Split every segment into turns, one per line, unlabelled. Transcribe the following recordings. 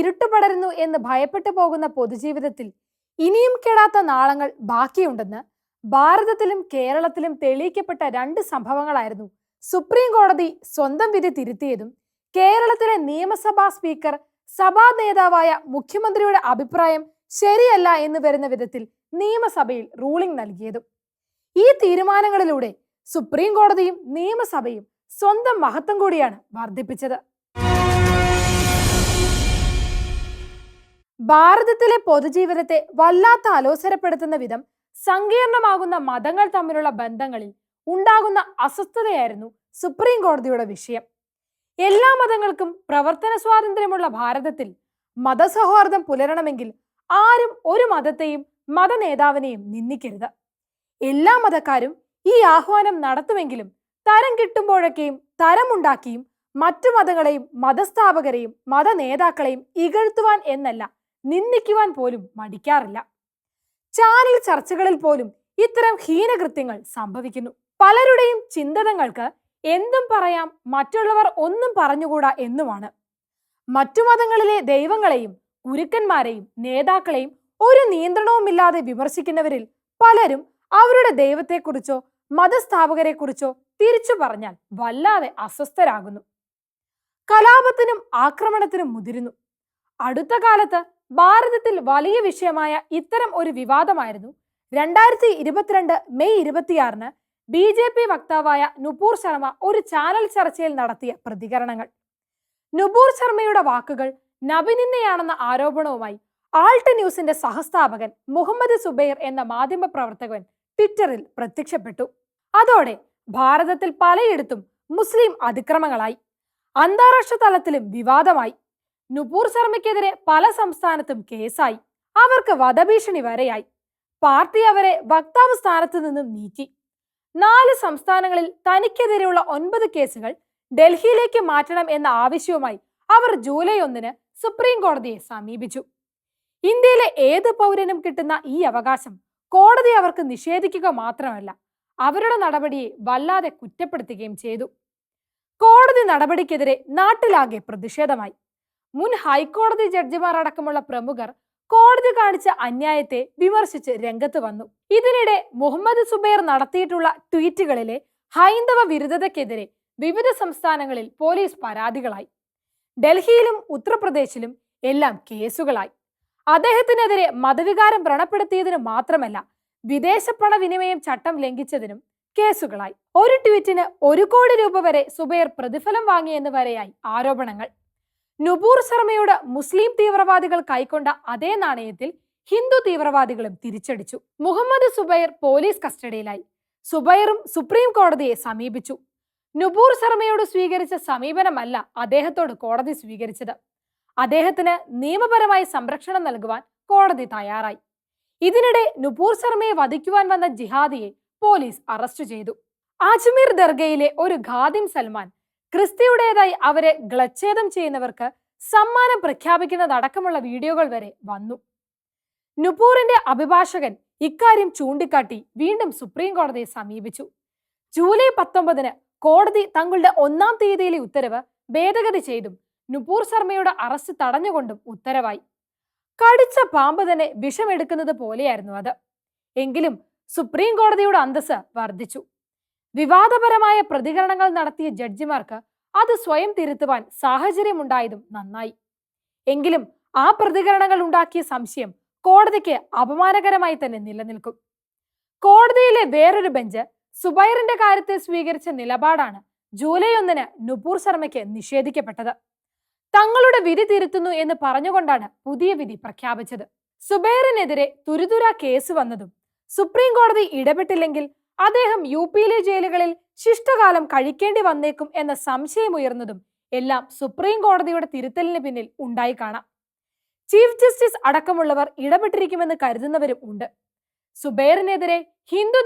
ഇരുട്ട് പടരുന്നു എന്ന് ഭയപ്പെട്ടു പോകുന്ന പൊതുജീവിതത്തിൽ ഇനിയും കെടാത്ത നാളങ്ങൾ ബാക്കിയുണ്ടെന്ന് ഭാരതത്തിലും കേരളത്തിലും തെളിയിക്കപ്പെട്ട രണ്ട് സംഭവങ്ങളായിരുന്നു സുപ്രീം കോടതി സ്വന്തം വിധി തിരുത്തിയതും കേരളത്തിലെ നിയമസഭാ സ്പീക്കർ സഭാ നേതാവായ മുഖ്യമന്ത്രിയുടെ അഭിപ്രായം ശരിയല്ല എന്ന് വരുന്ന വിധത്തിൽ നിയമസഭയിൽ റൂളിംഗ് നൽകിയതും ഈ തീരുമാനങ്ങളിലൂടെ സുപ്രീം കോടതിയും നിയമസഭയും സ്വന്തം മഹത്വം കൂടിയാണ് വർദ്ധിപ്പിച്ചത് ഭാരതത്തിലെ പൊതുജീവിതത്തെ വല്ലാത്ത അലോസരപ്പെടുത്തുന്ന വിധം സങ്കീർണമാകുന്ന മതങ്ങൾ തമ്മിലുള്ള ബന്ധങ്ങളിൽ ഉണ്ടാകുന്ന അസ്വസ്ഥതയായിരുന്നു സുപ്രീം കോടതിയുടെ വിഷയം എല്ലാ മതങ്ങൾക്കും പ്രവർത്തന സ്വാതന്ത്ര്യമുള്ള ഭാരതത്തിൽ മതസൗഹാർദ്ദം പുലരണമെങ്കിൽ ആരും ഒരു മതത്തെയും മത നേതാവിനെയും നിന്ദിക്കരുത് എല്ലാ മതക്കാരും ഈ ആഹ്വാനം നടത്തുമെങ്കിലും തരം കിട്ടുമ്പോഴൊക്കെയും തരമുണ്ടാക്കിയും മറ്റു മതങ്ങളെയും മതസ്ഥാപകരെയും മത നേതാക്കളെയും ഇകഴ്ത്തുവാൻ എന്നല്ല നിന്ദിക്കുവാൻ പോലും മടിക്കാറില്ല ചാനൽ ചർച്ചകളിൽ പോലും ഇത്തരം ഹീനകൃത്യങ്ങൾ സംഭവിക്കുന്നു പലരുടെയും ചിന്തതങ്ങൾക്ക് എന്തും പറയാം മറ്റുള്ളവർ ഒന്നും പറഞ്ഞുകൂടാ എന്നുമാണ് മറ്റു മതങ്ങളിലെ ദൈവങ്ങളെയും ഗുരുക്കന്മാരെയും നേതാക്കളെയും ഒരു നിയന്ത്രണവുമില്ലാതെ വിമർശിക്കുന്നവരിൽ പലരും അവരുടെ ദൈവത്തെക്കുറിച്ചോ മതസ്ഥാപകരെക്കുറിച്ചോ തിരിച്ചു പറഞ്ഞാൽ വല്ലാതെ അസ്വസ്ഥരാകുന്നു കലാപത്തിനും ആക്രമണത്തിനും മുതിരുന്നു അടുത്ത കാലത്ത് ഭാരതത്തിൽ വലിയ വിഷയമായ ഇത്തരം ഒരു വിവാദമായിരുന്നു രണ്ടായിരത്തി ഇരുപത്തിരണ്ട് മെയ് ഇരുപത്തിയാറിന് ബി ജെ പി വക്താവായ നുപൂർ ശർമ്മ ഒരു ചാനൽ ചർച്ചയിൽ നടത്തിയ പ്രതികരണങ്ങൾ നുപൂർ ശർമ്മയുടെ വാക്കുകൾ നബിനിന്നയാണെന്ന ആരോപണവുമായി ആൾട്ട് ന്യൂസിന്റെ സഹസ്ഥാപകൻ മുഹമ്മദ് സുബൈർ എന്ന മാധ്യമ പ്രവർത്തകൻ ട്വിറ്ററിൽ പ്രത്യക്ഷപ്പെട്ടു അതോടെ ഭാരതത്തിൽ പലയിടത്തും മുസ്ലിം അതിക്രമങ്ങളായി അന്താരാഷ്ട്ര തലത്തിലും വിവാദമായി നുപൂർ ശർമ്മയ്ക്കെതിരെ പല സംസ്ഥാനത്തും കേസായി അവർക്ക് വധഭീഷണി വരെയായി പാർട്ടി അവരെ വക്താവ് സ്ഥാനത്ത് നിന്നും നീക്കി നാല് സംസ്ഥാനങ്ങളിൽ തനിക്കെതിരെയുള്ള ഒൻപത് കേസുകൾ ഡൽഹിയിലേക്ക് മാറ്റണം എന്ന ആവശ്യവുമായി അവർ ജൂലൈ ഒന്നിന് സുപ്രീം കോടതിയെ സമീപിച്ചു ഇന്ത്യയിലെ ഏത് പൗരനും കിട്ടുന്ന ഈ അവകാശം കോടതി അവർക്ക് നിഷേധിക്കുക മാത്രമല്ല അവരുടെ നടപടിയെ വല്ലാതെ കുറ്റപ്പെടുത്തുകയും ചെയ്തു കോടതി നടപടിക്കെതിരെ നാട്ടിലാകെ പ്രതിഷേധമായി മുൻ ഹൈക്കോടതി ജഡ്ജിമാർ അടക്കമുള്ള പ്രമുഖർ കോടതി കാണിച്ച അന്യായത്തെ വിമർശിച്ച് രംഗത്ത് വന്നു ഇതിനിടെ മുഹമ്മദ് സുബൈർ നടത്തിയിട്ടുള്ള ട്വീറ്റുകളിലെ ഹൈന്ദവ വിരുദ്ധതയ്ക്കെതിരെ വിവിധ സംസ്ഥാനങ്ങളിൽ പോലീസ് പരാതികളായി ഡൽഹിയിലും ഉത്തർപ്രദേശിലും എല്ലാം കേസുകളായി അദ്ദേഹത്തിനെതിരെ മതവികാരം വ്രണപ്പെടുത്തിയതിനു മാത്രമല്ല വിദേശ പണവിനിമയം ചട്ടം ലംഘിച്ചതിനും കേസുകളായി ഒരു ട്വീറ്റിന് ഒരു കോടി രൂപ വരെ സുബൈർ പ്രതിഫലം വാങ്ങിയെന്ന് വരെയായി ആരോപണങ്ങൾ നുബൂർ ശർമ്മയോട് മുസ്ലിം തീവ്രവാദികൾ കൈക്കൊണ്ട അതേ നാണയത്തിൽ ഹിന്ദു തീവ്രവാദികളും തിരിച്ചടിച്ചു മുഹമ്മദ് സുബൈർ പോലീസ് കസ്റ്റഡിയിലായി സുബൈറും സുപ്രീം കോടതിയെ സമീപിച്ചു നുബൂർ ശർമ്മയോട് സ്വീകരിച്ച സമീപനമല്ല അദ്ദേഹത്തോട് കോടതി സ്വീകരിച്ചത് അദ്ദേഹത്തിന് നിയമപരമായി സംരക്ഷണം നൽകുവാൻ കോടതി തയ്യാറായി ഇതിനിടെ നുപൂർ ശർമ്മയെ വധിക്കുവാൻ വന്ന ജിഹാദിയെ പോലീസ് അറസ്റ്റ് ചെയ്തു അജ്മീർ ദർഗയിലെ ഒരു ഖാദിം സൽമാൻ ക്രിസ്തിയുടേതായി അവരെ ഗ്ലച്ഛേദം ചെയ്യുന്നവർക്ക് സമ്മാനം പ്രഖ്യാപിക്കുന്നതടക്കമുള്ള വീഡിയോകൾ വരെ വന്നു നുപൂറിന്റെ അഭിഭാഷകൻ ഇക്കാര്യം ചൂണ്ടിക്കാട്ടി വീണ്ടും സുപ്രീം കോടതിയെ സമീപിച്ചു ജൂലൈ പത്തൊമ്പതിന് കോടതി തങ്ങളുടെ ഒന്നാം തീയതിയിലെ ഉത്തരവ് ഭേദഗതി ചെയ്തും നുപൂർ ശർമ്മയുടെ അറസ്റ്റ് തടഞ്ഞുകൊണ്ടും ഉത്തരവായി കടിച്ച പാമ്പ് തന്നെ വിഷമെടുക്കുന്നത് പോലെയായിരുന്നു അത് എങ്കിലും സുപ്രീം കോടതിയുടെ അന്തസ് വർദ്ധിച്ചു വിവാദപരമായ പ്രതികരണങ്ങൾ നടത്തിയ ജഡ്ജിമാർക്ക് അത് സ്വയം തിരുത്തുവാൻ സാഹചര്യമുണ്ടായതും നന്നായി എങ്കിലും ആ പ്രതികരണങ്ങൾ ഉണ്ടാക്കിയ സംശയം കോടതിക്ക് അപമാനകരമായി തന്നെ നിലനിൽക്കും കോടതിയിലെ വേറൊരു ബെഞ്ച് സുബൈറിന്റെ കാര്യത്തിൽ സ്വീകരിച്ച നിലപാടാണ് ജൂലൈ ഒന്നിന് നുപൂർ ശർമ്മയ്ക്ക് നിഷേധിക്കപ്പെട്ടത് തങ്ങളുടെ വിധി തിരുത്തുന്നു എന്ന് പറഞ്ഞുകൊണ്ടാണ് പുതിയ വിധി പ്രഖ്യാപിച്ചത് സുബൈറിനെതിരെ തുരിതുര കേസ് വന്നതും സുപ്രീം കോടതി ഇടപെട്ടില്ലെങ്കിൽ അദ്ദേഹം യു പിയിലെ ജയിലുകളിൽ ശിഷ്ടകാലം കഴിക്കേണ്ടി വന്നേക്കും എന്ന സംശയം ഉയർന്നതും എല്ലാം സുപ്രീം കോടതിയുടെ തിരുത്തലിന് പിന്നിൽ ഉണ്ടായി കാണാം ചീഫ് ജസ്റ്റിസ് അടക്കമുള്ളവർ ഇടപെട്ടിരിക്കുമെന്ന് കരുതുന്നവരും ഉണ്ട് സുബൈറിനെതിരെ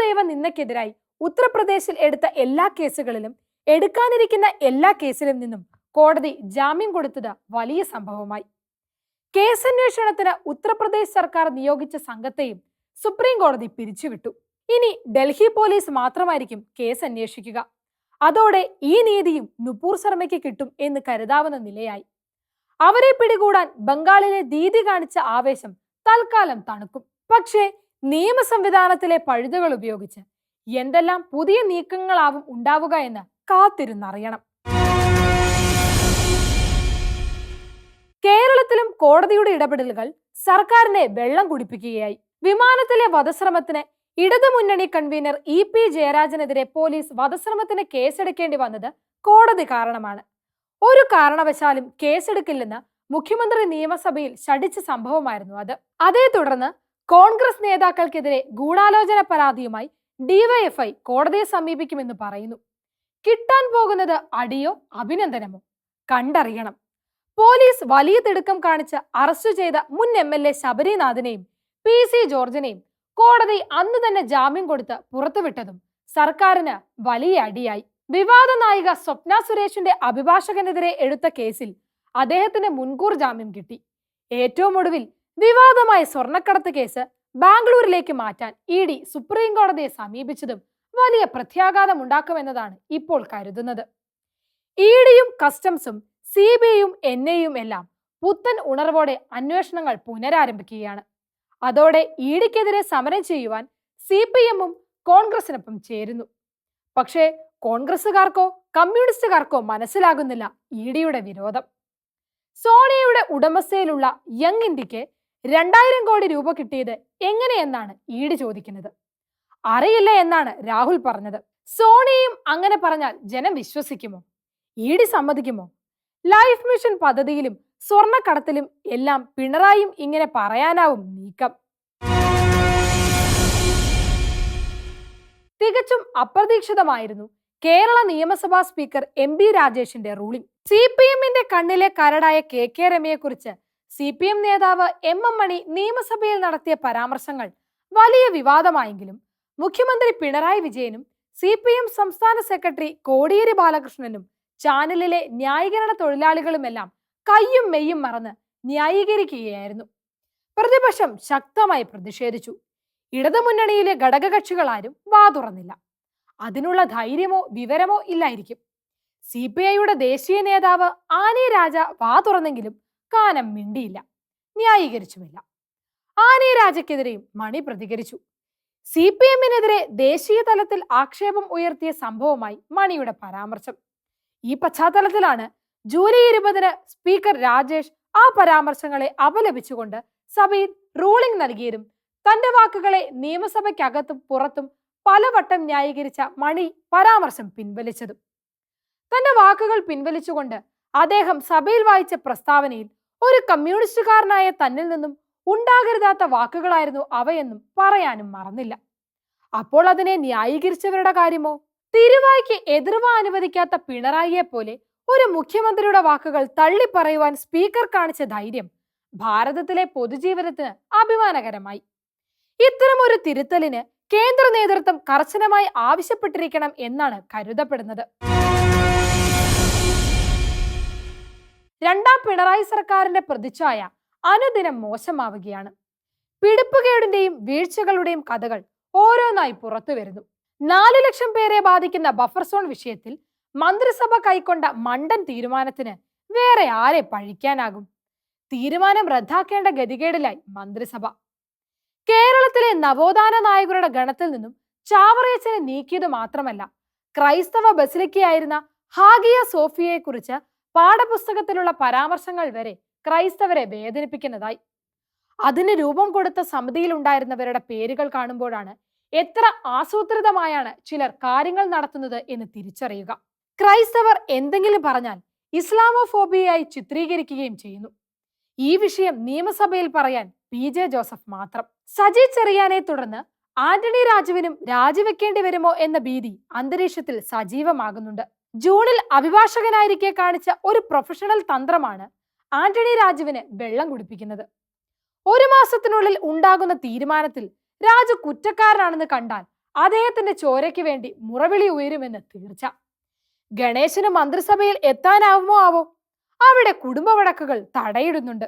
ദൈവ നിന്നക്കെതിരായി ഉത്തർപ്രദേശിൽ എടുത്ത എല്ലാ കേസുകളിലും എടുക്കാനിരിക്കുന്ന എല്ലാ കേസിലും നിന്നും കോടതി ജാമ്യം കൊടുത്തത് വലിയ സംഭവമായി കേസന്വേഷണത്തിന് ഉത്തർപ്രദേശ് സർക്കാർ നിയോഗിച്ച സംഘത്തെയും സുപ്രീം കോടതി പിരിച്ചുവിട്ടു ഇനി ഡൽഹി പോലീസ് മാത്രമായിരിക്കും കേസ് അന്വേഷിക്കുക അതോടെ ഈ നീതിയും നുപൂർ ശർമ്മയ്ക്ക് കിട്ടും എന്ന് കരുതാവുന്ന നിലയായി അവരെ പിടികൂടാൻ ബംഗാളിലെ ദീതി കാണിച്ച ആവേശം തൽക്കാലം തണുക്കും പക്ഷേ നിയമ സംവിധാനത്തിലെ പഴുതുകൾ ഉപയോഗിച്ച് എന്തെല്ലാം പുതിയ നീക്കങ്ങളാവും ഉണ്ടാവുക എന്ന് കാത്തിരുന്നറിയണം കേരളത്തിലും കോടതിയുടെ ഇടപെടലുകൾ സർക്കാരിനെ വെള്ളം കുടിപ്പിക്കുകയായി വിമാനത്തിലെ വധശ്രമത്തിന് ഇടതുമുന്നണി കൺവീനർ ഇ പി ജയരാജനെതിരെ പോലീസ് വധശ്രമത്തിന് കേസെടുക്കേണ്ടി വന്നത് കോടതി കാരണമാണ് ഒരു കാരണവശാലും കേസെടുക്കില്ലെന്ന് മുഖ്യമന്ത്രി നിയമസഭയിൽ ശടിച്ച സംഭവമായിരുന്നു അത് അതേ തുടർന്ന് കോൺഗ്രസ് നേതാക്കൾക്കെതിരെ ഗൂഢാലോചന പരാതിയുമായി ഡിവൈഎഫ്ഐ കോടതിയെ സമീപിക്കുമെന്ന് പറയുന്നു കിട്ടാൻ പോകുന്നത് അടിയോ അഭിനന്ദനമോ കണ്ടറിയണം പോലീസ് വലിയ തിടുക്കം കാണിച്ച് അറസ്റ്റ് ചെയ്ത മുൻ എം എൽ എ ശബരിനാഥിനെയും പി സി ജോർജിനെയും കോടതി അന്ന് തന്നെ ജാമ്യം കൊടുത്ത് പുറത്തുവിട്ടതും സർക്കാരിന് വലിയ അടിയായി വിവാദ നായിക സ്വപ്ന സുരേഷിന്റെ അഭിഭാഷകനെതിരെ എടുത്ത കേസിൽ അദ്ദേഹത്തിന് മുൻകൂർ ജാമ്യം കിട്ടി ഏറ്റവും ഒടുവിൽ വിവാദമായ സ്വർണക്കടത്ത് കേസ് ബാംഗ്ലൂരിലേക്ക് മാറ്റാൻ ഇ ഡി സുപ്രീം കോടതിയെ സമീപിച്ചതും വലിയ പ്രത്യാഘാതം ഉണ്ടാക്കുമെന്നതാണ് ഇപ്പോൾ കരുതുന്നത് ഇ ഡിയും കസ്റ്റംസും സി ബി ഐയും എൻ ഐയും എല്ലാം പുത്തൻ ഉണർവോടെ അന്വേഷണങ്ങൾ പുനരാരംഭിക്കുകയാണ് അതോടെ ഇഡിക്കെതിരെ സമരം ചെയ്യുവാൻ സി പി എമ്മും കോൺഗ്രസിനൊപ്പം ചേരുന്നു പക്ഷേ കോൺഗ്രസുകാർക്കോ കമ്മ്യൂണിസ്റ്റുകാർക്കോ മനസ്സിലാകുന്നില്ല ഇഡിയുടെ വിരോധം സോണിയയുടെ ഉടമസ്ഥയിലുള്ള യങ് ഇന്ത്യക്ക് രണ്ടായിരം കോടി രൂപ കിട്ടിയത് എങ്ങനെയെന്നാണ് ഈട് ചോദിക്കുന്നത് അറിയില്ല എന്നാണ് രാഹുൽ പറഞ്ഞത് സോണിയയും അങ്ങനെ പറഞ്ഞാൽ ജനം വിശ്വസിക്കുമോ ഈടി സമ്മതിക്കുമോ ലൈഫ് മിഷൻ പദ്ധതിയിലും സ്വർണക്കടത്തിലും എല്ലാം പിണറായും ഇങ്ങനെ പറയാനാവും നീക്കം തികച്ചും അപ്രതീക്ഷിതമായിരുന്നു കേരള നിയമസഭാ സ്പീക്കർ എം ബി രാജേഷിന്റെ റൂളിംഗ് സി പി എമ്മിന്റെ കണ്ണിലെ കരടായ കെ കെ രമയെക്കുറിച്ച് സി പി എം നേതാവ് എം എം മണി നിയമസഭയിൽ നടത്തിയ പരാമർശങ്ങൾ വലിയ വിവാദമായെങ്കിലും മുഖ്യമന്ത്രി പിണറായി വിജയനും സി പി എം സംസ്ഥാന സെക്രട്ടറി കോടിയേരി ബാലകൃഷ്ണനും ചാനലിലെ ന്യായീകരണ തൊഴിലാളികളുമെല്ലാം കയ്യും മെയ്യും മറന്ന് ന്യായീകരിക്കുകയായിരുന്നു പ്രതിപക്ഷം ശക്തമായി പ്രതിഷേധിച്ചു ഇടതുമുന്നണിയിലെ ഘടകകക്ഷികളാരും വാതുറന്നില്ല അതിനുള്ള ധൈര്യമോ വിവരമോ ഇല്ലായിരിക്കും സി പി ഐയുടെ ദേശീയ നേതാവ് ആനി രാജ വാ തുറന്നെങ്കിലും കാനം മിണ്ടിയില്ല ന്യായീകരിച്ചുമില്ല ആനി രാജയ്ക്കെതിരെയും മണി പ്രതികരിച്ചു സി പി എമ്മിനെതിരെ ദേശീയ തലത്തിൽ ആക്ഷേപം ഉയർത്തിയ സംഭവമായി മണിയുടെ പരാമർശം ഈ പശ്ചാത്തലത്തിലാണ് ജൂലൈ ഇരുപതിന് സ്പീക്കർ രാജേഷ് ആ പരാമർശങ്ങളെ അപലപിച്ചുകൊണ്ട് സഭയിൽ റൂളിംഗ് നൽകിയതും തന്റെ വാക്കുകളെ നിയമസഭയ്ക്കകത്തും പുറത്തും പലവട്ടം ന്യായീകരിച്ച മണി പരാമർശം പിൻവലിച്ചതും തന്റെ വാക്കുകൾ പിൻവലിച്ചുകൊണ്ട് അദ്ദേഹം സഭയിൽ വായിച്ച പ്രസ്താവനയിൽ ഒരു കമ്മ്യൂണിസ്റ്റുകാരനായ തന്നിൽ നിന്നും ഉണ്ടാകരുതാത്ത വാക്കുകളായിരുന്നു അവയെന്നും പറയാനും മറന്നില്ല അപ്പോൾ അതിനെ ന്യായീകരിച്ചവരുടെ കാര്യമോ തിരുവായ്ക്ക് എതിർവ അനുവദിക്കാത്ത പിണറായിയെ പോലെ ഒരു മുഖ്യമന്ത്രിയുടെ വാക്കുകൾ തള്ളിപ്പറയുവാൻ സ്പീക്കർ കാണിച്ച ധൈര്യം ഭാരതത്തിലെ പൊതുജീവിതത്തിന് അഭിമാനകരമായി ഇത്തരമൊരു തിരുത്തലിന് കേന്ദ്ര നേതൃത്വം കർശനമായി ആവശ്യപ്പെട്ടിരിക്കണം എന്നാണ് കരുതപ്പെടുന്നത് രണ്ടാം പിണറായി സർക്കാരിന്റെ പ്രതിച്ഛായ അനുദിനം മോശമാവുകയാണ് പിടിപ്പുകേടിന്റെയും വീഴ്ചകളുടെയും കഥകൾ ഓരോന്നായി പുറത്തു വരുന്നു നാലു ലക്ഷം പേരെ ബാധിക്കുന്ന ബഫർ സോൺ വിഷയത്തിൽ മന്ത്രിസഭ കൈക്കൊണ്ട മണ്ടൻ തീരുമാനത്തിന് വേറെ ആരെ പഴിക്കാനാകും തീരുമാനം റദ്ദാക്കേണ്ട ഗതികേടിലായി മന്ത്രിസഭ കേരളത്തിലെ നവോത്ഥാന നായകരുടെ ഗണത്തിൽ നിന്നും ചാവറേച്ചനെ നീക്കിയത് മാത്രമല്ല ക്രൈസ്തവ ബസിലിക്കയായിരുന്ന ഹാഗിയ കുറിച്ച് പാഠപുസ്തകത്തിലുള്ള പരാമർശങ്ങൾ വരെ ക്രൈസ്തവരെ വേദനിപ്പിക്കുന്നതായി അതിന് രൂപം കൊടുത്ത സമിതിയിൽ ഉണ്ടായിരുന്നവരുടെ പേരുകൾ കാണുമ്പോഴാണ് എത്ര ആസൂത്രിതമായാണ് ചിലർ കാര്യങ്ങൾ നടത്തുന്നത് എന്ന് തിരിച്ചറിയുക ക്രൈസ്തവർ എന്തെങ്കിലും പറഞ്ഞാൽ ഇസ്ലാമോഫോബിയായി ചിത്രീകരിക്കുകയും ചെയ്യുന്നു ഈ വിഷയം നിയമസഭയിൽ പറയാൻ പി ജെ ജോസഫ് മാത്രം സജി ചെറിയാനെ തുടർന്ന് ആന്റണി രാജുവിനും രാജിവെക്കേണ്ടി വരുമോ എന്ന ഭീതി അന്തരീക്ഷത്തിൽ സജീവമാകുന്നുണ്ട് ജൂണിൽ അഭിഭാഷകനായിരിക്കെ കാണിച്ച ഒരു പ്രൊഫഷണൽ തന്ത്രമാണ് ആന്റണി രാജുവിന് വെള്ളം കുടിപ്പിക്കുന്നത് ഒരു മാസത്തിനുള്ളിൽ ഉണ്ടാകുന്ന തീരുമാനത്തിൽ രാജു കുറ്റക്കാരനാണെന്ന് കണ്ടാൽ അദ്ദേഹത്തിന്റെ ചോരയ്ക്ക് വേണ്ടി മുറവിളി ഉയരുമെന്ന് തീർച്ച ഗണേശന് മന്ത്രിസഭയിൽ എത്താനാവുമോ ആവോ അവിടെ കുടുംബവഴക്കുകൾ തടയിടുന്നുണ്ട്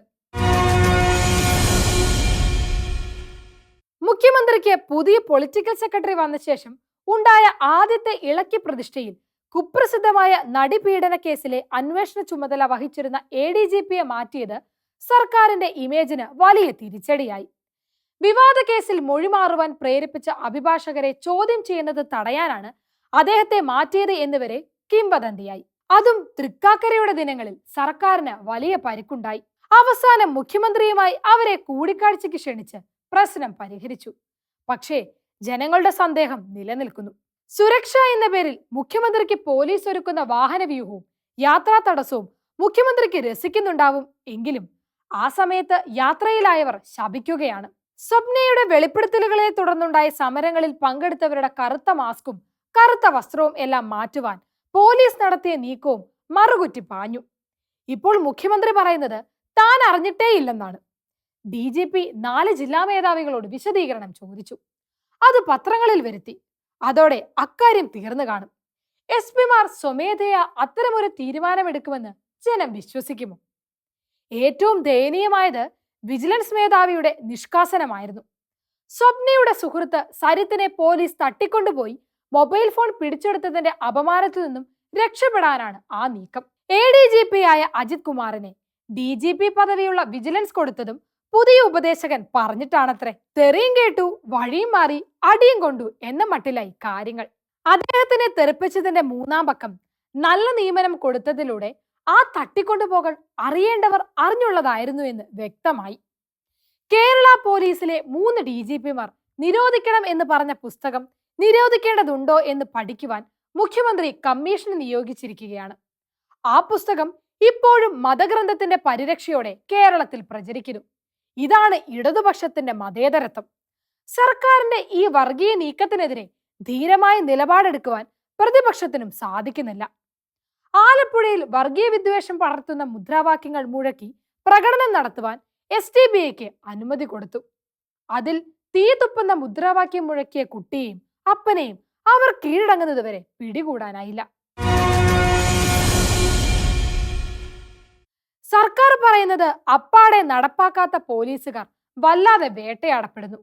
മുഖ്യമന്ത്രിക്ക് പുതിയ പൊളിറ്റിക്കൽ സെക്രട്ടറി വന്ന ശേഷം ഉണ്ടായ ആദ്യത്തെ ഇളക്കി പ്രതിഷ്ഠയിൽ കുപ്രസിദ്ധമായ നടിപീഡന കേസിലെ അന്വേഷണ ചുമതല വഹിച്ചിരുന്ന എ ഡി ജി പിയെ മാറ്റിയത് സർക്കാരിന്റെ ഇമേജിന് വലിയ തിരിച്ചടിയായി വിവാദ കേസിൽ മൊഴിമാറുവാൻ പ്രേരിപ്പിച്ച അഭിഭാഷകരെ ചോദ്യം ചെയ്യുന്നത് തടയാനാണ് അദ്ദേഹത്തെ മാറ്റിയത് എന്നിവരെ കിംവദന്തിയായി അതും തൃക്കാക്കരയുടെ ദിനങ്ങളിൽ സർക്കാരിന് വലിയ പരിക്കുണ്ടായി അവസാനം മുഖ്യമന്ത്രിയുമായി അവരെ കൂടിക്കാഴ്ചയ്ക്ക് ക്ഷണിച്ച് പ്രശ്നം പരിഹരിച്ചു പക്ഷേ ജനങ്ങളുടെ സന്ദേഹം നിലനിൽക്കുന്നു സുരക്ഷ എന്ന പേരിൽ മുഖ്യമന്ത്രിക്ക് പോലീസ് ഒരുക്കുന്ന വാഹനവ്യൂഹവും യാത്രാ തടസ്സവും മുഖ്യമന്ത്രിക്ക് രസിക്കുന്നുണ്ടാവും എങ്കിലും ആ സമയത്ത് യാത്രയിലായവർ ശപിക്കുകയാണ് സ്വപ്നയുടെ വെളിപ്പെടുത്തലുകളെ തുടർന്നുണ്ടായ സമരങ്ങളിൽ പങ്കെടുത്തവരുടെ കറുത്ത മാസ്കും കറുത്ത വസ്ത്രവും എല്ലാം മാറ്റുവാൻ പോലീസ് നടത്തിയ നീക്കവും മറുകുറ്റി പാഞ്ഞു ഇപ്പോൾ മുഖ്യമന്ത്രി പറയുന്നത് താൻ ഇല്ലെന്നാണ് ഡി ജി പി നാല് ജില്ലാ മേധാവികളോട് വിശദീകരണം ചോദിച്ചു അത് പത്രങ്ങളിൽ വരുത്തി അതോടെ അക്കാര്യം തീർന്നു കാണും എസ് പിമാർ സ്വമേധയാ അത്തരമൊരു തീരുമാനമെടുക്കുമെന്ന് ജനം വിശ്വസിക്കുമോ ഏറ്റവും ദയനീയമായത് വിജിലൻസ് മേധാവിയുടെ നിഷ്കാസനമായിരുന്നു സ്വപ്നയുടെ സുഹൃത്ത് സരിത്തിനെ പോലീസ് തട്ടിക്കൊണ്ടുപോയി മൊബൈൽ ഫോൺ പിടിച്ചെടുത്തതിന്റെ അപമാനത്തിൽ നിന്നും രക്ഷപ്പെടാനാണ് ആ നീക്കം എ ഡി ജി പി ആയ അജിത് കുമാറിനെ ഡി ജി പി പദവിയുള്ള വിജിലൻസ് കൊടുത്തതും പുതിയ ഉപദേശകൻ പറഞ്ഞിട്ടാണത്രേ തെറിയും കേട്ടു വഴിയും മാറി അടിയും കൊണ്ടു എന്ന മട്ടിലായി കാര്യങ്ങൾ അദ്ദേഹത്തിനെ തെറിപ്പിച്ചതിന്റെ മൂന്നാം പക്കം നല്ല നിയമനം കൊടുത്തതിലൂടെ ആ തട്ടിക്കൊണ്ടുപോകാൻ അറിയേണ്ടവർ അറിഞ്ഞുള്ളതായിരുന്നു എന്ന് വ്യക്തമായി കേരള പോലീസിലെ മൂന്ന് ഡി ജി പിമാർ നിരോധിക്കണം എന്ന് പറഞ്ഞ പുസ്തകം നിരോധിക്കേണ്ടതുണ്ടോ എന്ന് പഠിക്കുവാൻ മുഖ്യമന്ത്രി കമ്മീഷനെ നിയോഗിച്ചിരിക്കുകയാണ് ആ പുസ്തകം ഇപ്പോഴും മതഗ്രന്ഥത്തിന്റെ പരിരക്ഷയോടെ കേരളത്തിൽ പ്രചരിക്കുന്നു ഇതാണ് ഇടതുപക്ഷത്തിന്റെ മതേതരത്വം സർക്കാരിന്റെ ഈ വർഗീയ നീക്കത്തിനെതിരെ ധീരമായ നിലപാടെടുക്കുവാൻ പ്രതിപക്ഷത്തിനും സാധിക്കുന്നില്ല ആലപ്പുഴയിൽ വർഗീയ വിദ്വേഷം പടർത്തുന്ന മുദ്രാവാക്യങ്ങൾ മുഴക്കി പ്രകടനം നടത്തുവാൻ എസ് ടി ബി ഐക്ക് അനുമതി കൊടുത്തു അതിൽ തീ തുപ്പുന്ന മുദ്രാവാക്യം മുഴക്കിയ കുട്ടിയെയും അപ്പനെയും അവർ കീഴടങ്ങുന്നത് വരെ പിടികൂടാനായില്ല സർക്കാർ പറയുന്നത് അപ്പാടെ നടപ്പാക്കാത്ത പോലീസുകാർ വല്ലാതെ വേട്ടയാടപ്പെടുന്നു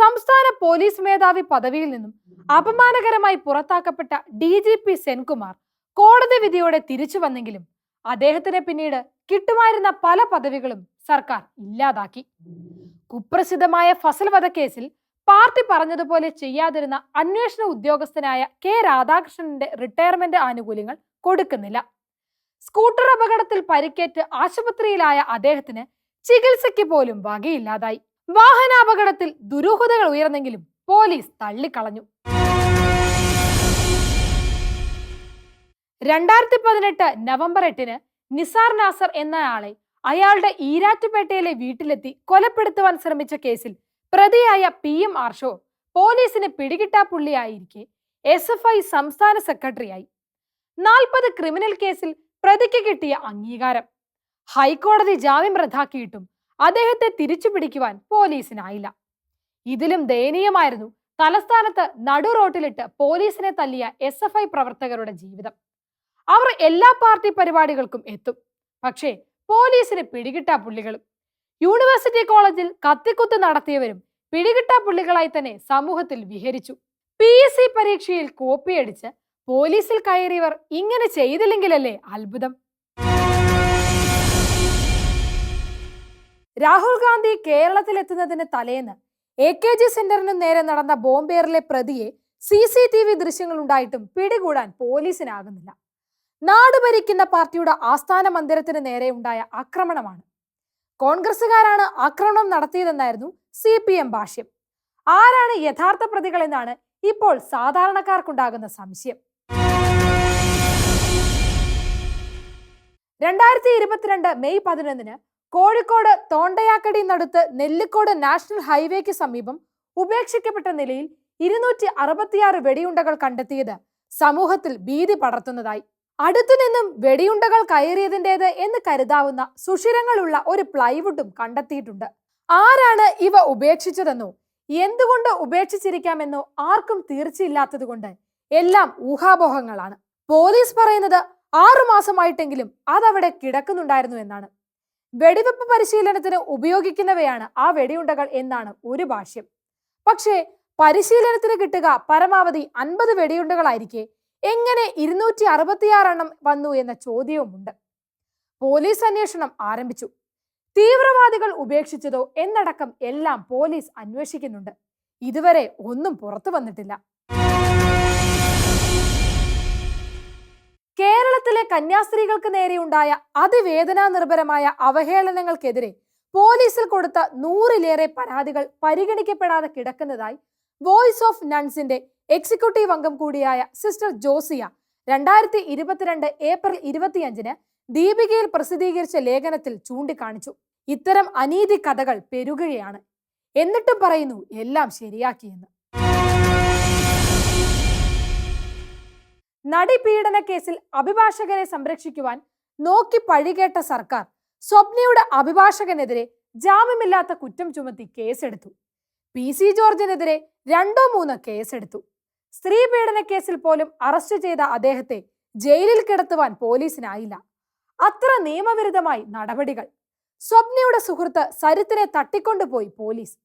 സംസ്ഥാന പോലീസ് മേധാവി പദവിയിൽ നിന്നും അപമാനകരമായി പുറത്താക്കപ്പെട്ട ഡി ജി പി സെൻകുമാർ കോടതി വിധിയോടെ തിരിച്ചു വന്നെങ്കിലും അദ്ദേഹത്തിന് പിന്നീട് കിട്ടുമായിരുന്ന പല പദവികളും സർക്കാർ ഇല്ലാതാക്കി കുപ്രസിദ്ധമായ ഫസൽ വധക്കേസിൽ പാർട്ടി പറഞ്ഞതുപോലെ ചെയ്യാതിരുന്ന അന്വേഷണ ഉദ്യോഗസ്ഥനായ കെ രാധാകൃഷ്ണന്റെ റിട്ടയർമെന്റ് ആനുകൂല്യങ്ങൾ കൊടുക്കുന്നില്ല സ്കൂട്ടർ അപകടത്തിൽ പരിക്കേറ്റ് ആശുപത്രിയിലായ അദ്ദേഹത്തിന് ചികിത്സയ്ക്ക് പോലും വകയില്ലാതായി വാഹനാപകടത്തിൽ ദുരൂഹതകൾ ഉയർന്നെങ്കിലും പോലീസ് തള്ളിക്കളഞ്ഞു രണ്ടായിരത്തി പതിനെട്ട് നവംബർ എട്ടിന് നിസാർ നാസർ എന്നയാളെ അയാളുടെ ഈരാറ്റുപേട്ടയിലെ വീട്ടിലെത്തി കൊലപ്പെടുത്തുവാൻ ശ്രമിച്ച കേസിൽ പ്രതിയായ പി എം ആർഷോ പോലീസിന് പുള്ളിയായിരിക്കെ എസ് എഫ് ഐ സംസ്ഥാന സെക്രട്ടറിയായി നാൽപ്പത് ക്രിമിനൽ കേസിൽ പ്രതിക്ക് കിട്ടിയ അംഗീകാരം ഹൈക്കോടതി ജാമ്യം റദ്ദാക്കിയിട്ടും അദ്ദേഹത്തെ തിരിച്ചു പിടിക്കുവാൻ പോലീസിനായില്ല ഇതിലും ദയനീയമായിരുന്നു തലസ്ഥാനത്ത് നടു റോട്ടിലിട്ട് പോലീസിനെ തല്ലിയ എസ് എഫ് ഐ പ്രവർത്തകരുടെ ജീവിതം അവർ എല്ലാ പാർട്ടി പരിപാടികൾക്കും എത്തും പക്ഷേ പോലീസിന് പിടികിട്ടാ പുള്ളികളും യൂണിവേഴ്സിറ്റി കോളേജിൽ കത്തിക്കുത്ത് നടത്തിയവരും പിടികിട്ടാ പുള്ളികളായി തന്നെ സമൂഹത്തിൽ വിഹരിച്ചു പി എസ് സി പരീക്ഷയിൽ കോപ്പിയടിച്ച് പോലീസിൽ കയറിയവർ ഇങ്ങനെ ചെയ്തില്ലെങ്കിലല്ലേ അത്ഭുതം രാഹുൽ ഗാന്ധി കേരളത്തിലെത്തുന്നതിന് തലേന്ന് എ കെ ജി സെന്ററിനു നേരെ നടന്ന ബോംബെയറിലെ പ്രതിയെ സി സി ടി വി ദൃശ്യങ്ങൾ ഉണ്ടായിട്ടും പിടികൂടാൻ പോലീസിനാകുന്നില്ല നാട് ഭരിക്കുന്ന പാർട്ടിയുടെ ആസ്ഥാന മന്ദിരത്തിന് നേരെ ഉണ്ടായ ആക്രമണമാണ് കോൺഗ്രസുകാരാണ് ആക്രമണം നടത്തിയതെന്നായിരുന്നു സി പി എം ഭാഷ്യം ആരാണ് യഥാർത്ഥ പ്രതികളെന്നാണ് ഇപ്പോൾ സാധാരണക്കാർക്കുണ്ടാകുന്ന സംശയം രണ്ടായിരത്തി ഇരുപത്തിരണ്ട് മെയ് പതിനൊന്നിന് കോഴിക്കോട് തോണ്ടയാക്കടിനടുത്ത് നെല്ലിക്കോട് നാഷണൽ ഹൈവേക്ക് സമീപം ഉപേക്ഷിക്കപ്പെട്ട നിലയിൽ ഇരുന്നൂറ്റി അറുപത്തിയാറ് വെടിയുണ്ടകൾ കണ്ടെത്തിയത് സമൂഹത്തിൽ ഭീതി പടർത്തുന്നതായി അടുത്തുനിന്നും വെടിയുണ്ടകൾ കയറിയതിൻ്റെത് എന്ന് കരുതാവുന്ന സുഷിരങ്ങളുള്ള ഒരു പ്ലൈവുഡും കണ്ടെത്തിയിട്ടുണ്ട് ആരാണ് ഇവ ഉപേക്ഷിച്ചതെന്നോ എന്തുകൊണ്ട് ഉപേക്ഷിച്ചിരിക്കാമെന്നോ ആർക്കും തീർച്ചയില്ലാത്തതുകൊണ്ട് എല്ലാം ഊഹാപോഹങ്ങളാണ് പോലീസ് പറയുന്നത് ആറുമാസമായിട്ടെങ്കിലും അതവിടെ കിടക്കുന്നുണ്ടായിരുന്നു എന്നാണ് വെടിവെപ്പ് പരിശീലനത്തിന് ഉപയോഗിക്കുന്നവയാണ് ആ വെടിയുണ്ടകൾ എന്നാണ് ഒരു ഭാഷ്യം പക്ഷേ പരിശീലനത്തിന് കിട്ടുക പരമാവധി അൻപത് വെടിയുണ്ടകളായിരിക്കേ എങ്ങനെ ഇരുന്നൂറ്റി അറുപത്തിയാറെണ്ണം വന്നു എന്ന ചോദ്യവുമുണ്ട് പോലീസ് അന്വേഷണം ആരംഭിച്ചു തീവ്രവാദികൾ ഉപേക്ഷിച്ചതോ എന്നടക്കം എല്ലാം പോലീസ് അന്വേഷിക്കുന്നുണ്ട് ഇതുവരെ ഒന്നും പുറത്തു വന്നിട്ടില്ല കേരളത്തിലെ കന്യാസ്ത്രീകൾക്ക് നേരെയുണ്ടായ അതിവേദനാ നിർഭരമായ അവഹേളനങ്ങൾക്കെതിരെ പോലീസിൽ കൊടുത്ത നൂറിലേറെ പരാതികൾ പരിഗണിക്കപ്പെടാതെ കിടക്കുന്നതായി വോയിസ് ഓഫ് നൺസിന്റെ എക്സിക്യൂട്ടീവ് അംഗം കൂടിയായ സിസ്റ്റർ ജോസിയ രണ്ടായിരത്തി ഇരുപത്തിരണ്ട് ഏപ്രിൽ ഇരുപത്തിയഞ്ചിന് ദീപികയിൽ പ്രസിദ്ധീകരിച്ച ലേഖനത്തിൽ ചൂണ്ടിക്കാണിച്ചു ഇത്തരം അനീതി കഥകൾ പെരുകുകയാണ് എന്നിട്ടും പറയുന്നു എല്ലാം ശരിയാക്കിയെന്ന് പീഡന കേസിൽ അഭിഭാഷകനെ സംരക്ഷിക്കുവാൻ നോക്കി പഴികേട്ട സർക്കാർ സ്വപ്നയുടെ അഭിഭാഷകനെതിരെ ജാമ്യമില്ലാത്ത കുറ്റം ചുമത്തി കേസെടുത്തു പി സി ജോർജിനെതിരെ രണ്ടോ മൂന്നോ കേസെടുത്തു സ്ത്രീ പീഡന കേസിൽ പോലും അറസ്റ്റ് ചെയ്ത അദ്ദേഹത്തെ ജയിലിൽ കിടത്തുവാൻ പോലീസിനായില്ല അത്ര നിയമവിരുദ്ധമായി നടപടികൾ സ്വപ്നയുടെ സുഹൃത്ത് സരിത്തിനെ തട്ടിക്കൊണ്ടുപോയി പോലീസ്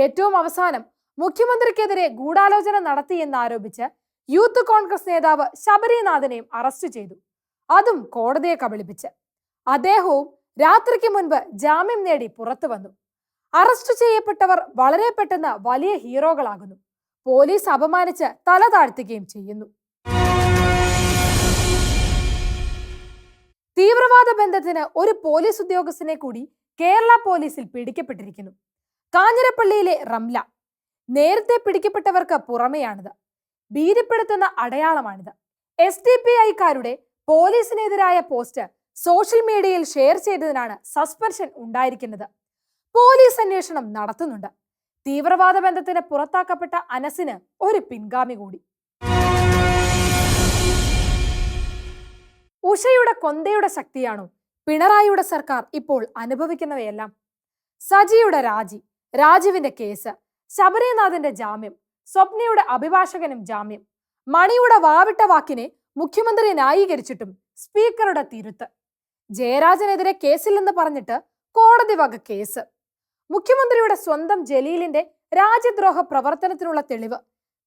ഏറ്റവും അവസാനം മുഖ്യമന്ത്രിക്കെതിരെ ഗൂഢാലോചന നടത്തിയെന്നാരോപിച്ച് യൂത്ത് കോൺഗ്രസ് നേതാവ് ശബരിനാഥനെയും അറസ്റ്റ് ചെയ്തു അതും കോടതിയെ കബളിപ്പിച്ച് അദ്ദേഹവും രാത്രിക്ക് മുൻപ് ജാമ്യം നേടി പുറത്തു വന്നു അറസ്റ്റ് ചെയ്യപ്പെട്ടവർ വളരെ പെട്ടെന്ന് വലിയ ഹീറോകളാകുന്നു പോലീസ് അപമാനിച്ച് തല താഴ്ത്തുകയും ചെയ്യുന്നു തീവ്രവാദ ബന്ധത്തിന് ഒരു പോലീസ് ഉദ്യോഗസ്ഥനെ കൂടി കേരള പോലീസിൽ പിടിക്കപ്പെട്ടിരിക്കുന്നു കാഞ്ഞിരപ്പള്ളിയിലെ റംല നേരത്തെ പിടിക്കപ്പെട്ടവർക്ക് പുറമെയാണിത് ഭീതിപ്പെടുത്തുന്ന അടയാളമാണിത് എസ് ഡി പി ഐക്കാരുടെ പോലീസിനെതിരായ പോസ്റ്റ് സോഷ്യൽ മീഡിയയിൽ ഷെയർ ചെയ്തതിനാണ് സസ്പെൻഷൻ ഉണ്ടായിരിക്കുന്നത് പോലീസ് അന്വേഷണം നടത്തുന്നുണ്ട് തീവ്രവാദ ബന്ധത്തിന് പുറത്താക്കപ്പെട്ട അനസിന് ഒരു പിൻഗാമി കൂടി ഉഷയുടെ കൊന്തയുടെ ശക്തിയാണോ പിണറായിയുടെ സർക്കാർ ഇപ്പോൾ അനുഭവിക്കുന്നവയെല്ലാം സജിയുടെ രാജി രാജുവിന്റെ കേസ് ശബരിനാഥിന്റെ ജാമ്യം സ്വപ്നയുടെ അഭിഭാഷകനും ജാമ്യം മണിയുടെ വാവിട്ട വാക്കിനെ മുഖ്യമന്ത്രി ന്യായീകരിച്ചിട്ടും സ്പീക്കറുടെ തിരുത്ത് ജയരാജനെതിരെ കേസില്ലെന്ന് പറഞ്ഞിട്ട് കോടതി വക കേസ് മുഖ്യമന്ത്രിയുടെ സ്വന്തം ജലീലിന്റെ രാജ്യദ്രോഹ പ്രവർത്തനത്തിനുള്ള തെളിവ്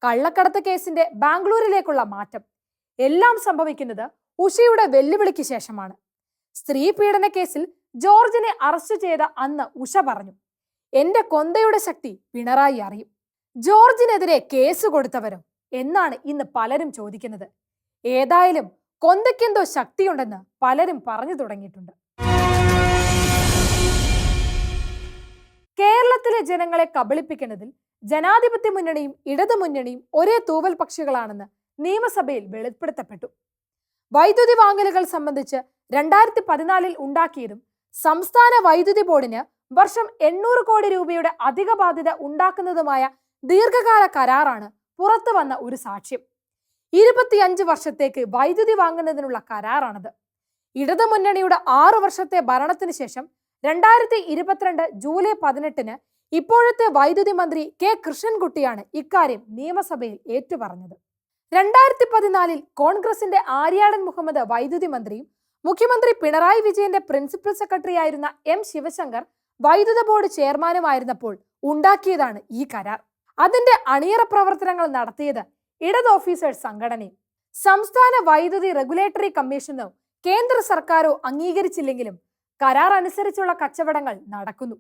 കള്ളക്കടത്ത് കേസിന്റെ ബാംഗ്ലൂരിലേക്കുള്ള മാറ്റം എല്ലാം സംഭവിക്കുന്നത് ഉഷയുടെ വെല്ലുവിളിക്ക് ശേഷമാണ് സ്ത്രീ പീഡന കേസിൽ ജോർജിനെ അറസ്റ്റ് ചെയ്ത അന്ന് ഉഷ പറഞ്ഞു എന്റെ കൊന്തയുടെ ശക്തി പിണറായി അറിയും ജോർജിനെതിരെ കേസ് കൊടുത്തവരും എന്നാണ് ഇന്ന് പലരും ചോദിക്കുന്നത് ഏതായാലും കൊന്തയ്ക്കെന്തോ ശക്തിയുണ്ടെന്ന് പലരും പറഞ്ഞു തുടങ്ങിയിട്ടുണ്ട് കേരളത്തിലെ ജനങ്ങളെ കബളിപ്പിക്കുന്നതിൽ ജനാധിപത്യ മുന്നണിയും ഇടതു മുന്നണിയും ഒരേ തൂവൽ പക്ഷികളാണെന്ന് നിയമസഭയിൽ വെളിപ്പെടുത്തപ്പെട്ടു വൈദ്യുതി വാങ്ങലുകൾ സംബന്ധിച്ച് രണ്ടായിരത്തി പതിനാലിൽ ഉണ്ടാക്കിയതും സംസ്ഥാന വൈദ്യുതി ബോർഡിന് വർഷം എണ്ണൂറ് കോടി രൂപയുടെ അധിക ബാധ്യത ഉണ്ടാക്കുന്നതുമായ ദീർഘകാല കരാറാണ് പുറത്തു വന്ന ഒരു സാക്ഷ്യം ഇരുപത്തിയഞ്ച് വർഷത്തേക്ക് വൈദ്യുതി വാങ്ങുന്നതിനുള്ള കരാറാണത് മുന്നണിയുടെ ആറു വർഷത്തെ ഭരണത്തിന് ശേഷം രണ്ടായിരത്തി ഇരുപത്തിരണ്ട് ജൂലൈ പതിനെട്ടിന് ഇപ്പോഴത്തെ വൈദ്യുതി മന്ത്രി കെ കൃഷ്ണൻകുട്ടിയാണ് ഇക്കാര്യം നിയമസഭയിൽ ഏറ്റുപറഞ്ഞത് രണ്ടായിരത്തി പതിനാലിൽ കോൺഗ്രസിന്റെ ആര്യാടൻ മുഹമ്മദ് വൈദ്യുതി മന്ത്രിയും മുഖ്യമന്ത്രി പിണറായി വിജയന്റെ പ്രിൻസിപ്പൽ സെക്രട്ടറി ആയിരുന്ന എം ശിവശങ്കർ വൈദ്യുത ബോർഡ് ചെയർമാനുമായിരുന്നപ്പോൾ ഉണ്ടാക്കിയതാണ് ഈ കരാർ അതിന്റെ അണിയറ പ്രവർത്തനങ്ങൾ നടത്തിയത് ഇടത് ഓഫീസേഴ്സ് സംഘടനയും സംസ്ഥാന വൈദ്യുതി റെഗുലേറ്ററി കമ്മീഷനോ കേന്ദ്ര സർക്കാരോ അംഗീകരിച്ചില്ലെങ്കിലും കരാർ അനുസരിച്ചുള്ള കച്ചവടങ്ങൾ നടക്കുന്നു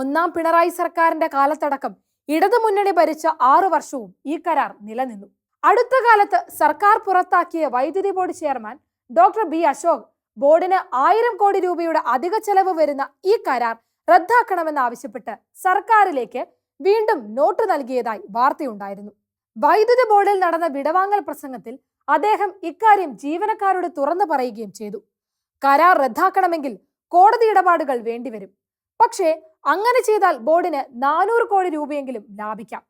ഒന്നാം പിണറായി സർക്കാരിന്റെ കാലത്തടക്കം ഇടതുമുന്നണി ഭരിച്ച ആറു വർഷവും ഈ കരാർ നിലനിന്നു അടുത്ത കാലത്ത് സർക്കാർ പുറത്താക്കിയ വൈദ്യുതി board chairman doctor B Ashok ബോർഡിന് ആയിരം കോടി രൂപയുടെ അധിക ചെലവ് വരുന്ന ഈ കരാർ റദ്ദാക്കണമെന്നാവശ്യപ്പെട്ട് സർക്കാരിലേക്ക് വീണ്ടും നോട്ട് നൽകിയതായി വാർത്തയുണ്ടായിരുന്നു വൈദ്യുതി ബോർഡിൽ നടന്ന വിടവാങ്ങൽ പ്രസംഗത്തിൽ അദ്ദേഹം ഇക്കാര്യം ജീവനക്കാരോട് തുറന്നു പറയുകയും ചെയ്തു കരാർ റദ്ദാക്കണമെങ്കിൽ കോടതി ഇടപാടുകൾ വേണ്ടിവരും പക്ഷേ അങ്ങനെ ചെയ്താൽ ബോർഡിന് നാനൂറ് കോടി രൂപയെങ്കിലും ലാഭിക്കാം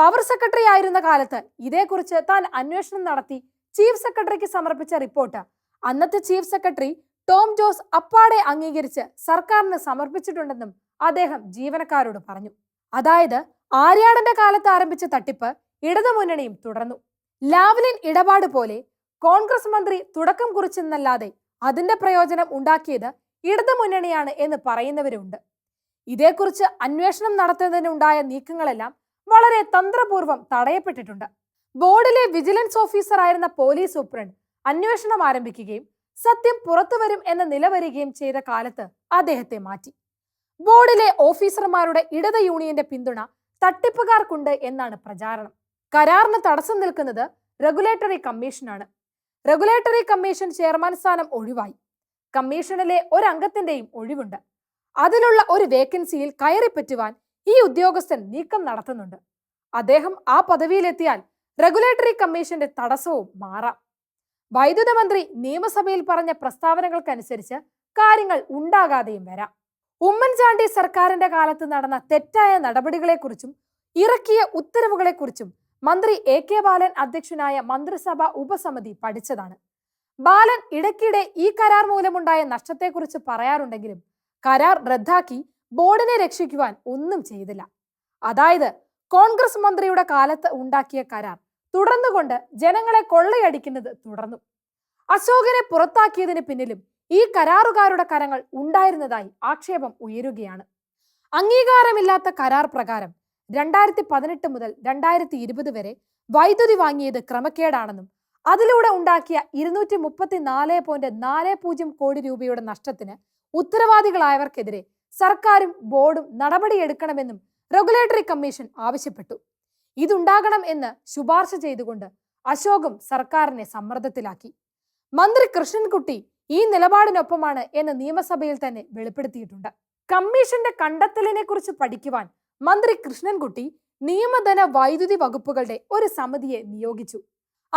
പവർ സെക്രട്ടറി ആയിരുന്ന കാലത്ത് ഇതേക്കുറിച്ച് താൻ അന്വേഷണം നടത്തി ചീഫ് സെക്രട്ടറിക്ക് സമർപ്പിച്ച റിപ്പോർട്ട് അന്നത്തെ ചീഫ് സെക്രട്ടറി ടോം ജോസ് അപ്പാടെ അംഗീകരിച്ച് സർക്കാരിന് സമർപ്പിച്ചിട്ടുണ്ടെന്നും അദ്ദേഹം ജീവനക്കാരോട് പറഞ്ഞു അതായത് ആര്യാടന്റെ കാലത്ത് ആരംഭിച്ച തട്ടിപ്പ് ഇടതുമുന്നണിയും തുടർന്നു ലാവ്ലിൻ ഇടപാട് പോലെ കോൺഗ്രസ് മന്ത്രി തുടക്കം കുറിച്ചെന്നല്ലാതെ അതിന്റെ പ്രയോജനം ഉണ്ടാക്കിയത് ഇടതു മുന്നണിയാണ് എന്ന് പറയുന്നവരുണ്ട് ഇതേക്കുറിച്ച് അന്വേഷണം നടത്തുന്നതിനുണ്ടായ നീക്കങ്ങളെല്ലാം വളരെ തന്ത്രപൂർവ്വം തടയപ്പെട്ടിട്ടുണ്ട് ബോർഡിലെ വിജിലൻസ് ഓഫീസറായിരുന്ന പോലീസ് സൂപ്രണ്ട് അന്വേഷണം ആരംഭിക്കുകയും സത്യം പുറത്തുവരും എന്ന നില വരികയും ചെയ്ത കാലത്ത് അദ്ദേഹത്തെ മാറ്റി ബോർഡിലെ ഓഫീസർമാരുടെ ഇടത് യൂണിയന്റെ പിന്തുണ തട്ടിപ്പുകാർക്കുണ്ട് എന്നാണ് പ്രചാരണം കരാറിന് തടസ്സം നിൽക്കുന്നത് റെഗുലേറ്ററി കമ്മീഷനാണ് റെഗുലേറ്ററി കമ്മീഷൻ ചെയർമാൻ സ്ഥാനം ഒഴിവായി കമ്മീഷനിലെ ഒരംഗത്തിന്റെയും ഒഴിവുണ്ട് അതിലുള്ള ഒരു വേക്കൻസിയിൽ കയറിപ്പറ്റുവാൻ ഈ ഉദ്യോഗസ്ഥൻ നീക്കം നടത്തുന്നുണ്ട് അദ്ദേഹം ആ പദവിയിലെത്തിയാൽ റെഗുലേറ്ററി കമ്മീഷന്റെ തടസ്സവും മാറാം വൈദ്യുത മന്ത്രി നിയമസഭയിൽ പറഞ്ഞ പ്രസ്താവനകൾക്കനുസരിച്ച് കാര്യങ്ങൾ ഉണ്ടാകാതെയും വരാം ഉമ്മൻചാണ്ടി സർക്കാരിന്റെ കാലത്ത് നടന്ന തെറ്റായ നടപടികളെക്കുറിച്ചും ഇറക്കിയ ഉത്തരവുകളെക്കുറിച്ചും മന്ത്രി എ കെ ബാലൻ അധ്യക്ഷനായ മന്ത്രിസഭാ ഉപസമിതി പഠിച്ചതാണ് ബാലൻ ഇടയ്ക്കിടെ ഈ കരാർ മൂലമുണ്ടായ നഷ്ടത്തെക്കുറിച്ച് പറയാറുണ്ടെങ്കിലും കരാർ റദ്ദാക്കി ബോർഡിനെ രക്ഷിക്കുവാൻ ഒന്നും ചെയ്തില്ല അതായത് കോൺഗ്രസ് മന്ത്രിയുടെ കാലത്ത് ഉണ്ടാക്കിയ കരാർ തുടർന്നുകൊണ്ട് ജനങ്ങളെ കൊള്ളയടിക്കുന്നത് തുടർന്നു അശോകനെ പുറത്താക്കിയതിന് പിന്നിലും ഈ കരാറുകാരുടെ കരങ്ങൾ ഉണ്ടായിരുന്നതായി ആക്ഷേപം ഉയരുകയാണ് അംഗീകാരമില്ലാത്ത കരാർ പ്രകാരം രണ്ടായിരത്തി പതിനെട്ട് മുതൽ രണ്ടായിരത്തി ഇരുപത് വരെ വൈദ്യുതി വാങ്ങിയത് ക്രമക്കേടാണെന്നും അതിലൂടെ ഉണ്ടാക്കിയ ഇരുന്നൂറ്റി മുപ്പത്തി നാല് പോയിന്റ് നാല് പൂജ്യം കോടി രൂപയുടെ നഷ്ടത്തിന് ഉത്തരവാദികളായവർക്കെതിരെ സർക്കാരും ബോർഡും നടപടിയെടുക്കണമെന്നും റെഗുലേറ്ററി കമ്മീഷൻ ആവശ്യപ്പെട്ടു ഇതുണ്ടാകണം എന്ന് ശുപാർശ ചെയ്തുകൊണ്ട് അശോകും സർക്കാരിനെ സമ്മർദ്ദത്തിലാക്കി മന്ത്രി കൃഷ്ണൻകുട്ടി ഈ നിലപാടിനൊപ്പമാണ് എന്ന് നിയമസഭയിൽ തന്നെ വെളിപ്പെടുത്തിയിട്ടുണ്ട് കമ്മീഷന്റെ കണ്ടെത്തലിനെ കുറിച്ച് പഠിക്കുവാൻ മന്ത്രി കൃഷ്ണൻകുട്ടി നിയമധന വൈദ്യുതി വകുപ്പുകളുടെ ഒരു സമിതിയെ നിയോഗിച്ചു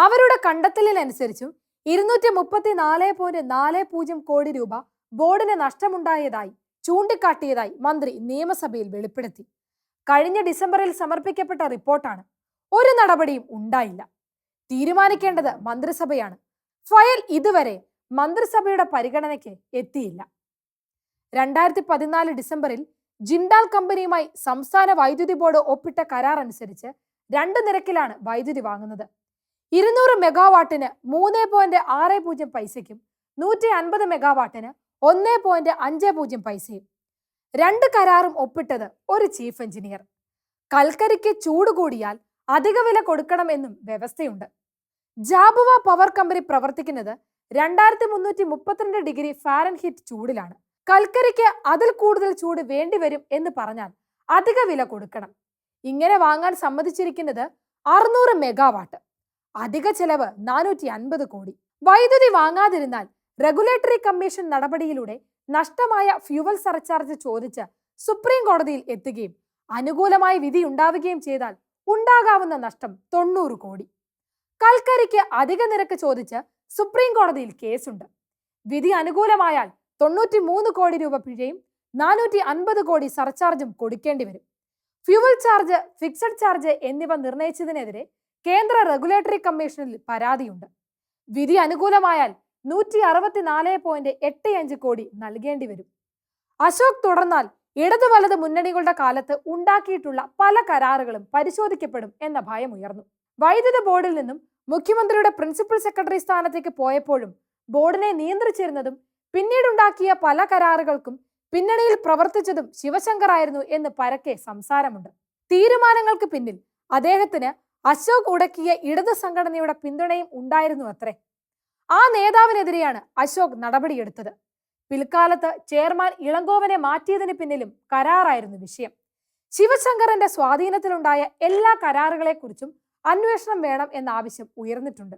അവരുടെ കണ്ടെത്തലിനനുസരിച്ചും ഇരുന്നൂറ്റി മുപ്പത്തി നാല് പോയിന്റ് നാല് പൂജ്യം കോടി രൂപ ബോർഡിന് നഷ്ടമുണ്ടായതായി ചൂണ്ടിക്കാട്ടിയതായി മന്ത്രി നിയമസഭയിൽ വെളിപ്പെടുത്തി കഴിഞ്ഞ ഡിസംബറിൽ സമർപ്പിക്കപ്പെട്ട റിപ്പോർട്ടാണ് ഒരു നടപടിയും ഉണ്ടായില്ല തീരുമാനിക്കേണ്ടത് മന്ത്രിസഭയാണ് ഫയൽ ഇതുവരെ മന്ത്രിസഭയുടെ പരിഗണനയ്ക്ക് എത്തിയില്ല രണ്ടായിരത്തി പതിനാല് ഡിസംബറിൽ ജിൻഡാൽ കമ്പനിയുമായി സംസ്ഥാന വൈദ്യുതി ബോർഡ് ഒപ്പിട്ട കരാർ അനുസരിച്ച് രണ്ട് നിരക്കിലാണ് വൈദ്യുതി വാങ്ങുന്നത് ഇരുന്നൂറ് മെഗാവാട്ടിന് മൂന്ന് പോയിന്റ് ആറ് പൂജ്യം പൈസയ്ക്കും നൂറ്റി അൻപത് മെഗാവാട്ടിന് ഒന്ന് പോയിന്റ് അഞ്ച് പൂജ്യം പൈസയും രണ്ട് കരാറും ഒപ്പിട്ടത് ഒരു ചീഫ് എഞ്ചിനീയർ കൽക്കരിക്ക് ചൂട് കൂടിയാൽ അധിക വില കൊടുക്കണം എന്നും വ്യവസ്ഥയുണ്ട് ജാബുവ പവർ കമ്പനി പ്രവർത്തിക്കുന്നത് രണ്ടായിരത്തി മുന്നൂറ്റി മുപ്പത്തിരണ്ട് ഡിഗ്രി ഫാരൻഹീറ്റ് ചൂടിലാണ് കൽക്കരിക്ക് അതിൽ കൂടുതൽ ചൂട് വേണ്ടിവരും എന്ന് പറഞ്ഞാൽ അധിക വില കൊടുക്കണം ഇങ്ങനെ വാങ്ങാൻ സമ്മതിച്ചിരിക്കുന്നത് അറുന്നൂറ് മെഗാവാട്ട് അധിക ചെലവ് നാനൂറ്റി അൻപത് കോടി വൈദ്യുതി വാങ്ങാതിരുന്നാൽ റെഗുലേറ്ററി കമ്മീഷൻ നടപടിയിലൂടെ നഷ്ടമായ ഫ്യൂവൽ സർചാർജ് ചോദിച്ച് സുപ്രീം കോടതിയിൽ എത്തുകയും അനുകൂലമായ വിധി ഉണ്ടാവുകയും ചെയ്താൽ ഉണ്ടാകാവുന്ന നഷ്ടം തൊണ്ണൂറ് കോടി കൽക്കരിക്ക് അധിക നിരക്ക് ചോദിച്ച് സുപ്രീം കോടതിയിൽ കേസുണ്ട് വിധി അനുകൂലമായാൽ തൊണ്ണൂറ്റി മൂന്ന് കോടി രൂപ പിഴയും നാനൂറ്റി അൻപത് കോടി സർചാർജും കൊടുക്കേണ്ടി വരും ഫ്യൂവൽ ചാർജ് ഫിക്സഡ് ചാർജ് എന്നിവ നിർണയിച്ചതിനെതിരെ കേന്ദ്ര റെഗുലേറ്ററി കമ്മീഷനിൽ പരാതിയുണ്ട് വിധി അനുകൂലമായാൽ നൂറ്റി അറുപത്തിനാല് പോയിന്റ് എട്ട് അഞ്ച് കോടി നൽകേണ്ടി വരും അശോക് തുടർന്നാൽ ഇടതു വലത് മുന്നണികളുടെ കാലത്ത് ഉണ്ടാക്കിയിട്ടുള്ള പല കരാറുകളും പരിശോധിക്കപ്പെടും എന്ന ഭയം ഉയർന്നു വൈദ്യുത ബോർഡിൽ നിന്നും മുഖ്യമന്ത്രിയുടെ പ്രിൻസിപ്പൽ സെക്രട്ടറി സ്ഥാനത്തേക്ക് പോയപ്പോഴും ബോർഡിനെ നിയന്ത്രിച്ചിരുന്നതും പിന്നീടുണ്ടാക്കിയ പല കരാറുകൾക്കും പിന്നണിയിൽ പ്രവർത്തിച്ചതും ആയിരുന്നു എന്ന് പരക്കെ സംസാരമുണ്ട് തീരുമാനങ്ങൾക്ക് പിന്നിൽ അദ്ദേഹത്തിന് അശോക് ഉടക്കിയ ഇടത് സംഘടനയുടെ പിന്തുണയും ഉണ്ടായിരുന്നു അത്രേ ആ നേതാവിനെതിരെയാണ് അശോക് നടപടിയെടുത്തത് പിൽക്കാലത്ത് ചെയർമാൻ ഇളങ്കോവനെ മാറ്റിയതിന് പിന്നിലും കരാറായിരുന്നു വിഷയം ശിവശങ്കറിന്റെ സ്വാധീനത്തിലുണ്ടായ എല്ലാ കരാറുകളെക്കുറിച്ചും അന്വേഷണം വേണം എന്ന ആവശ്യം ഉയർന്നിട്ടുണ്ട്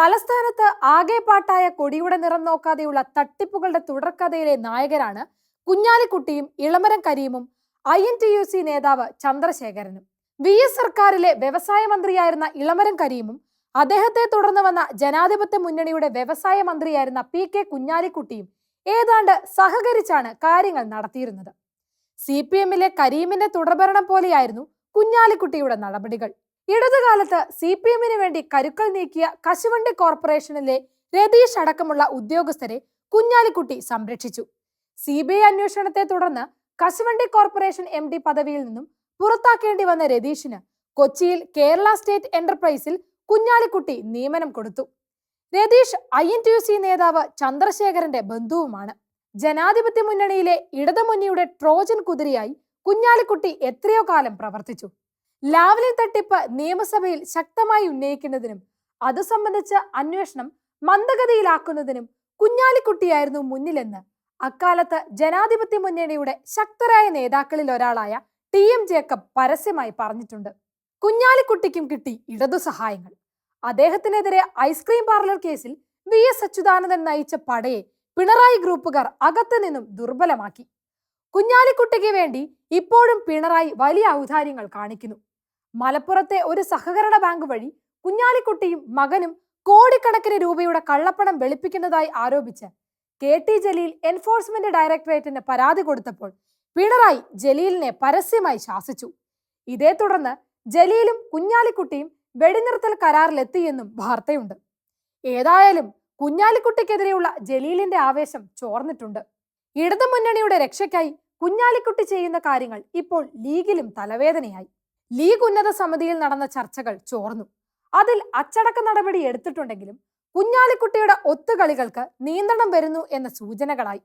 തലസ്ഥാനത്ത് ആകെപ്പാട്ടായ കൊടിയുടെ നിറം നോക്കാതെയുള്ള തട്ടിപ്പുകളുടെ തുടർക്കഥയിലെ നായകരാണ് കുഞ്ഞാലിക്കുട്ടിയും ഇളമരം കരീമും I N T U C നേതാവ് ചന്ദ്രശേഖരനും വി എസ് സർക്കാരിലെ വ്യവസായ മന്ത്രിയായിരുന്ന ഇളമരം കരീമും അദ്ദേഹത്തെ തുടർന്ന് വന്ന ജനാധിപത്യ മുന്നണിയുടെ വ്യവസായ മന്ത്രിയായിരുന്ന പി കെ കുഞ്ഞാലിക്കുട്ടിയും ഏതാണ്ട് സഹകരിച്ചാണ് കാര്യങ്ങൾ നടത്തിയിരുന്നത് സി പി എമ്മിലെ കരീമിന്റെ തുടർഭരണം പോലെയായിരുന്നു കുഞ്ഞാലിക്കുട്ടിയുടെ നടപടികൾ ഇടതുകാലത്ത് സി പി എമ്മിന് വേണ്ടി കരുക്കൾ നീക്കിയ കശുവണ്ടി കോർപ്പറേഷനിലെ രതീഷ് അടക്കമുള്ള ഉദ്യോഗസ്ഥരെ കുഞ്ഞാലിക്കുട്ടി സംരക്ഷിച്ചു സി ബി ഐ അന്വേഷണത്തെ തുടർന്ന് കശുവണ്ടി കോർപ്പറേഷൻ എം ഡി പദവിയിൽ നിന്നും പുറത്താക്കേണ്ടി വന്ന രതീഷിന് കൊച്ചിയിൽ കേരള സ്റ്റേറ്റ് എന്റർപ്രൈസിൽ കുഞ്ഞാലിക്കുട്ടി നിയമനം കൊടുത്തു Ratheesh I N T U C നേതാവ് ചന്ദ്രശേഖരന്റെ ബന്ധുവുമാണ് ജനാധിപത്യ മുന്നണിയിലെ ഇടതുമുന്നിയുടെ ട്രോജൻ കുതിരയായി കുഞ്ഞാലിക്കുട്ടി എത്രയോ കാലം പ്രവർത്തിച്ചു ലാവ്ലി തട്ടിപ്പ് നിയമസഭയിൽ ശക്തമായി ഉന്നയിക്കുന്നതിനും അത് സംബന്ധിച്ച അന്വേഷണം മന്ദഗതിയിലാക്കുന്നതിനും കുഞ്ഞാലിക്കുട്ടിയായിരുന്നു മുന്നിലെന്ന് അക്കാലത്ത് ജനാധിപത്യ മുന്നണിയുടെ ശക്തരായ നേതാക്കളിൽ ഒരാളായ ടി എം ജേക്കബ് പരസ്യമായി പറഞ്ഞിട്ടുണ്ട് കുഞ്ഞാലിക്കുട്ടിക്കും കിട്ടി ഇടതു സഹായങ്ങൾ അദ്ദേഹത്തിനെതിരെ ഐസ്ക്രീം പാർലർ കേസിൽ വി എസ് അച്യുതാനന്ദൻ നയിച്ച പടയെ പിണറായി ഗ്രൂപ്പുകാർ അകത്തു നിന്നും ദുർബലമാക്കി കുഞ്ഞാലിക്കുട്ടിക്ക് വേണ്ടി ഇപ്പോഴും പിണറായി വലിയ ഔദാര്യങ്ങൾ കാണിക്കുന്നു മലപ്പുറത്തെ ഒരു സഹകരണ ബാങ്ക് വഴി കുഞ്ഞാലിക്കുട്ടിയും മകനും കോടിക്കണക്കിന് രൂപയുടെ കള്ളപ്പണം വെളുപ്പിക്കുന്നതായി ആരോപിച്ച് കെ ടി ജലീൽ എൻഫോഴ്സ്മെന്റ് ഡയറക്ടറേറ്റിന് പരാതി കൊടുത്തപ്പോൾ പിണറായി ജലീലിനെ പരസ്യമായി ശാസിച്ചു ഇതേ തുടർന്ന് ജലീലും കുഞ്ഞാലിക്കുട്ടിയും വെടിനിർത്തൽ കരാറിലെത്തിയെന്നും വാർത്തയുണ്ട് ഏതായാലും കുഞ്ഞാലിക്കുട്ടിക്കെതിരെയുള്ള ജലീലിന്റെ ആവേശം ചോർന്നിട്ടുണ്ട് ഇടതുമുന്നണിയുടെ രക്ഷയ്ക്കായി കുഞ്ഞാലിക്കുട്ടി ചെയ്യുന്ന കാര്യങ്ങൾ ഇപ്പോൾ ലീഗിലും തലവേദനയായി ലീഗ് ഉന്നത സമിതിയിൽ നടന്ന ചർച്ചകൾ ചോർന്നു അതിൽ അച്ചടക്ക നടപടി എടുത്തിട്ടുണ്ടെങ്കിലും കുഞ്ഞാലിക്കുട്ടിയുടെ ഒത്തുകളികൾക്ക് നിയന്ത്രണം വരുന്നു എന്ന സൂചനകളായി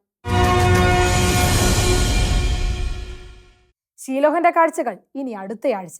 ശീലോഹന്റെ കാഴ്ചകൾ ഇനി അടുത്തയാഴ്ച